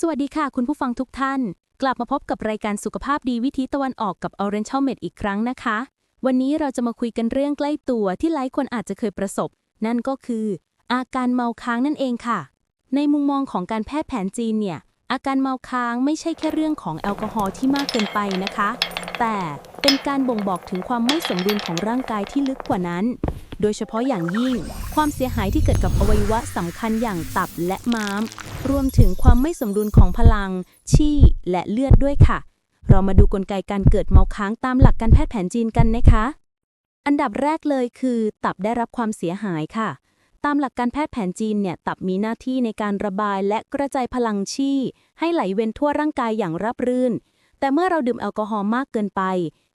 สวัสดีค่ะ คุณผู้ฟังทุกท่าน กลับมาพบกับรายการสุขภาพดีวิธีตะวันออกกับ Oriental Med อีกครั้งนะคะ วันนี้เราจะมาคุยกันเรื่องใกล้ตัวที่หลายคนอาจจะเคยประสบ นั่นก็คือ อาการเมาค้างนั่นเองค่ะ ในมุมมองของการแพทย์แผนจีนเนี่ย อาการเมาค้างไม่ใช่แค่เรื่องของแอลกอฮอล์ที่มากเกินไปนะคะ แต่เป็นการบ่งบอกถึงความไม่สมดุลของร่างกายที่ลึกกว่านั้น โดยเฉพาะอย่างยิ่ง ความเสียหายที่เกิดกับอวัยวะสำคัญอย่างตับและม้าม รวมถึงความไม่สมดุลของพลัง ชี่และเลือดด้วยค่ะ เรามาดูกลไกการเกิดเมาค้างตามหลักการแพทย์แผนจีนกันนะคะ อันดับแรกเลยคือ ตับได้รับความเสียหายค่ะ ตามหลักการแพทย์แผนจีนเนี่ยตับมีหน้าที่ในการระบายและกระจายพลังชี่ให้ไหลเวียนทั่วร่างกายอย่างราบรื่น แต่เมื่อเราดื่มแอลกอฮอล์มากเกินไป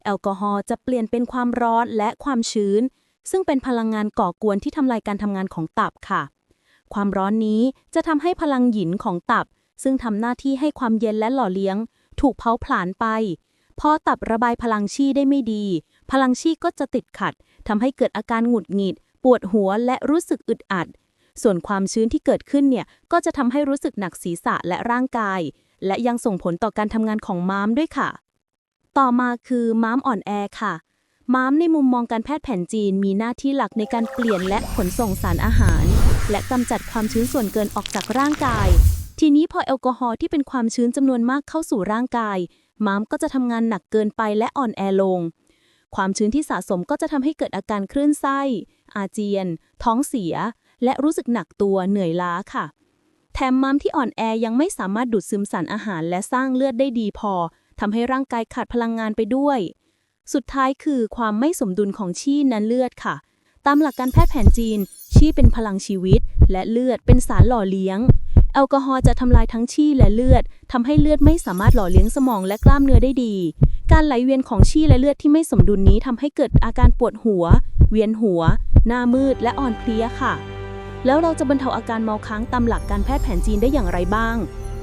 แอลกอฮอล์จะเปลี่ยนเป็นความร้อนและความชื้น ซึ่งเป็นพลังงานก่อกวนที่ทำลายการทำงานของตับค่ะ ความร้อนนี้จะทำให้พลังหยินของตับ ซึ่งทำหน้าที่ให้ความเย็นและหล่อเลี้ยง ถูกเผาผลาญไป พอตับระบายพลังชี่ได้ไม่ดี พลังชี่ก็จะติดขัดทำให้เกิดอาการหงุดหงิด ปวดหัวและรู้สึกอึดอัด ส่วนความชื้นที่เกิดขึ้นเนี่ยก็จะทำให้รู้สึกหนักศีรษะและร่างกาย และยังส่งผลต่อการทำงานของม้ามด้วยค่ะ ต่อมาคือม้ามอ่อนแอค่ะ ม้ามในมุมมองการแพทย์แผนจีนมีหน้าที่หลักในการเปลี่ยนและขนส่งสารอาหาร และกำจัดความชื้นส่วนเกินออกจากร่างกาย ทีนี้พอแอลกอฮอล์ที่เป็นความชื้นจำนวนมากเข้าสู่ร่างกาย ม้ามก็จะทำงานหนักเกินไปและอ่อนแอลง ความชื้นที่สะสมก็จะทำให้เกิดอาการคลื่นไส้ อาเจียน ท้องเสีย และรู้สึกหนักตัวเหนื่อยล้าค่ะ แถมม้ามที่อ่อนแอยังไม่สามารถดูดซึมสารอาหาร และสร้างเลือดได้ดีพอทำให้ร่างกายขาดพลังงานไปด้วย สุดท้ายคือความไม่สมดุลของชีนั้นเลือดค่ะ ตามหลักการแพทย์แผนจีน ชีเป็นพลังชีวิต และเลือดเป็นสารหล่อเลี้ยง แอลกอฮอล์จะทำลายทั้งชีและเลือดทำให้เลือดไม่สามารถหล่อเลี้ยงสมองและกล้ามเนื้อได้ดี การไหลเวียนของชีและเลือดที่ไม่สมดุลนี้ทำให้เกิดอาการปวดหัว เวียนหัว หน้ามืด และอ่อนเพลียค่ะ แล้วเราจะบรรเทาอาการเมาค้างตามหลักการแพทย์แผนจีนได้อย่างไรบ้าง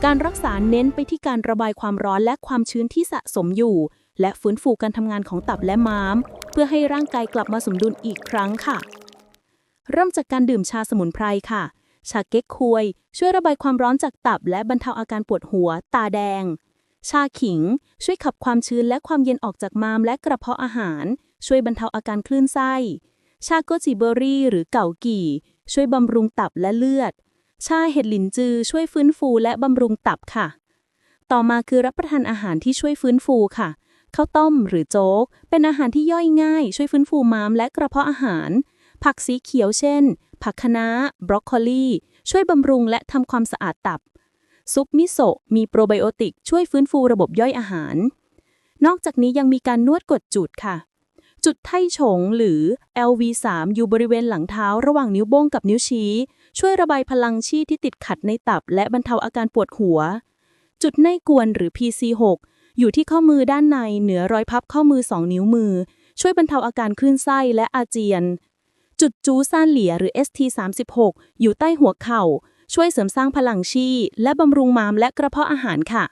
การรักษาเน้นไปที่การระบายความร้อนและความชื้นที่สะสมอยู่ และฟื้นฟูการทำงานของตับและม้าม เพื่อให้ร่างกายกลับมาสมดุลอีกครั้งค่ะ เริ่มจากการดื่มชาสมุนไพรค่ะ ชาเก๊กควย ช่วยระบายความร้อนจากตับ และบรรเทาอาการปวดหัว ตาแดง ชาขิง ช่วยขับความชื้นและความเย็นออกจากม้ามและกระเพาะอาหาร ช่วยบรรเทาอาการคลื่นไส้ ชาโกจิเบอรี่หรือเก่ากี่ ช่วยบำรุงตับและเลือด ชาเห็ดหลินจือ ช่วยฟื้นฟูและบำรุงตับค่ะ ต่อมาคือรับประทานอาหารที่ช่วยฟื้นฟูค่ะ ข้าวต้มหรือโจ๊ก เป็นอาหารที่ย่อยง่าย ช่วยฟื้นฟูม้ามและกระเพาะอาหาร ผักสีเขียวเช่น ผักคะน้า บรอกโคลี ช่วยบำรุงและทำความสะอาดตับ ซุปมิโซะมีโปรไบโอติก ช่วยฟื้นฟูระบบย่อยอาหาร นอกจากนี้ยังมีการนวดกดจุดค่ะ จุดไท่ฉงหรือ LV3 อยู่บริเวณหลังเท้าระหว่างนิ้วโป้งกับนิ้วชี้ ช่วยระบายพลังชีที่ติดขัดในตับ และบรรเทาอาการปวดหัว จุดในกวนหรือ PC6 อยู่ที่ข้อมือด้านในเหนือรอยพับข้อมือ 2 นิ้วมือ ช่วยบรรเทาอาการคลื่นไส้และอาเจียน จุดจูซ่านเหลียหรือ ST36 อยู่ใต้หัวเข่า ช่วยเสริมสร้างพลังชีและบำรุงม้ามและกระเพาะอาหารค่ะ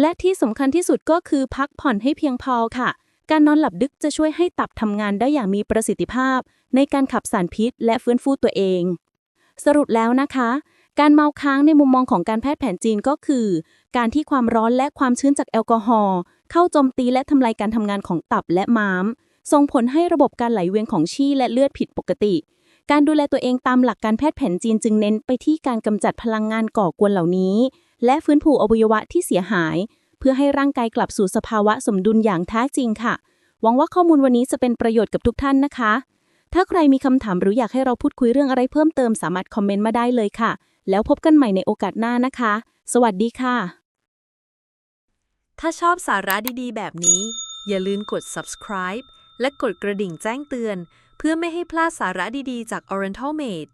และที่สำคัญที่สุดก็คือพักผ่อนให้เพียงพอค่ะ การนอนหลับดึกจะช่วยให้ตับทำงานได้อย่างมีประสิทธิภาพ ในการขับสารพิษ และฟื้นฟูตัวเอง สรุปแล้วนะคะ การเมาค้างในมุมมองของการแพทย์แผนจีนก็คือ การที่ความร้อนและความชื้นจากแอลกอฮอล์เข้าโจมตีและทำลายการทำงานของตับและม้าม ส่งผลให้ระบบการไหลเวียนของชี่และเลือดผิดปกติ การดูแลตัวเองตามหลักการแพทย์แผนจีนจึงเน้นไปที่การกำจัดพลังงานก่อกวนเหล่านี้ และฟื้นฟูอวัยวะที่เสียหาย เพื่อให้ร่างกายกลับสู่สภาวะสมดุลอย่างแท้จริงค่ะ หวังว่าข้อมูลวันนี้จะเป็นประโยชน์กับทุกท่านนะคะ ถ้าใครมีคำถามหรืออยากให้เราพูดคุยเรื่องอะไรเพิ่มเติมสามารถคอมเมนต์มาได้เลยค่ะ แล้วพบกันใหม่ในโอกาสหน้านะคะ สวัสดีค่ะ ถ้าชอบสาระดีๆ แบบนี้ อย่าลืมกด subscribe และกดกระดิ่งแจ้งเตือน เพื่อไม่ให้พลาดสาระดีๆ จาก Oriental Made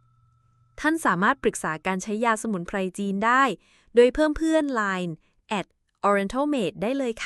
ท่านสามารถปรึกษาการใช้ยาสมุนไพรจีนได้ โดยเพิ่มเพื่อน Line at Oriental Made ได้เลยค่ะ